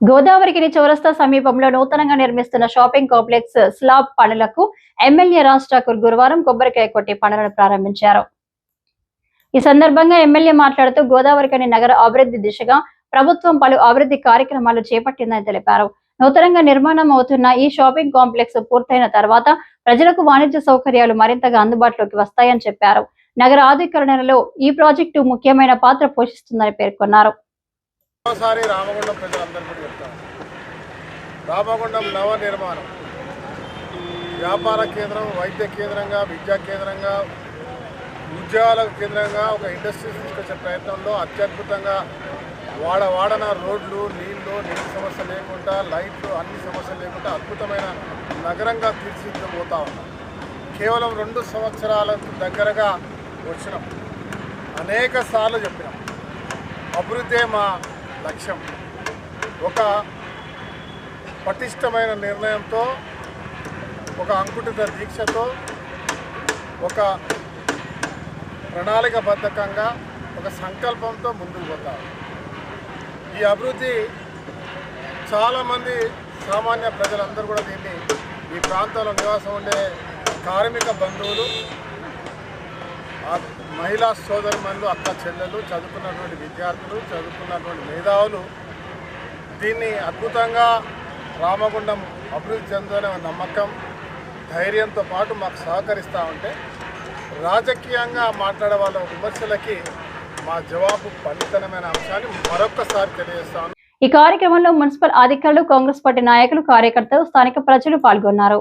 గోదావరిగిరి చౌరస్తా సమీపంలో నూతనంగా నిర్మిస్తున్న షాపింగ్ కాంప్లెక్స్ స్లాబ్ పనులకు ఎమ్మెల్యే రాజ్ ఠాకూర్ గురువారం కొబ్బరికాయ కొట్టి పనులను ప్రారంభించారు. ఈ సందర్భంగా ఎమ్మెల్యే మాట్లాడుతూ గోదావరికని నగర అభివృద్ధి దిశగా ప్రభుత్వం పలు అభివృద్ధి కార్యక్రమాలు చేపట్టిందని తెలిపారు. నూతనంగా నిర్మాణం అవుతున్న ఈ షాపింగ్ కాంప్లెక్స్ పూర్తయిన తర్వాత ప్రజలకు వాణిజ్య సౌకర్యాలు మరింతగా అందుబాటులోకి వస్తాయని చెప్పారు. నగర ఆధీకరణలో ఈ ప్రాజెక్టు ముఖ్యమైన పాత్ర పోషిస్తుందని పేర్కొన్నారు. మరోసారి రామగుండం ప్రజలందరూ కూడా చెప్తాను. రామగుండం నవ నిర్మాణం. వ్యాపార కేంద్రం వైద్య కేంద్రంగా విద్యా కేంద్రంగా ఉద్యోగాల కేంద్రంగా ఒక ఇండస్ట్రీ తీసుకొచ్చే ప్రయత్నంలో అత్యద్భుతంగా వాడ వాడన రోడ్లు నీళ్ళు నీటి సమస్య లేకుండా లైట్లు అన్ని సమస్యలు లేకుండా అద్భుతమైన నగరంగా తీర్చిదిద్దబోతా ఉన్నాం. కేవలం రెండు సంవత్సరాలకు దగ్గరగా వచ్చినాం. అనేక సార్లు చెప్పినాం. అభివృద్ధి మా లక్ష్యం. ఒక పటిష్టమైన నిర్ణయంతో ఒక అంకుటిత దీక్షతో ఒక ప్రణాళికబద్ధకంగా ఒక సంకల్పంతో ముందుకు పోతారు. ఈ అభివృద్ధి చాలామంది సామాన్య ప్రజలందరూ కూడా దీన్ని ఈ ప్రాంతంలో నివాసం ఉండే కార్మిక బంధువులు మహిళా సోదరుమణులు అక్క చెల్లెలు చదువుకున్నటువంటి విద్యార్థులు చదువుకున్నటువంటి మేధావులు దీన్ని అద్భుతంగా రామగుండం అభివృద్ధి చెందాలనే నమ్మకం ధైర్యంతో పాటు మాకు సహకరిస్తూ ఉంటే రాజకీయంగా మాట్లాడే వాళ్ళ విమర్శలకి మా జవాబు పనితనమైన అంశాన్ని మరొక్కసారి తెలియజేస్తాను. ఈ కార్యక్రమంలో మున్సిపల్ అధికారులు కాంగ్రెస్ పార్టీ నాయకులు కార్యకర్తలు స్థానిక ప్రజలు పాల్గొన్నారు.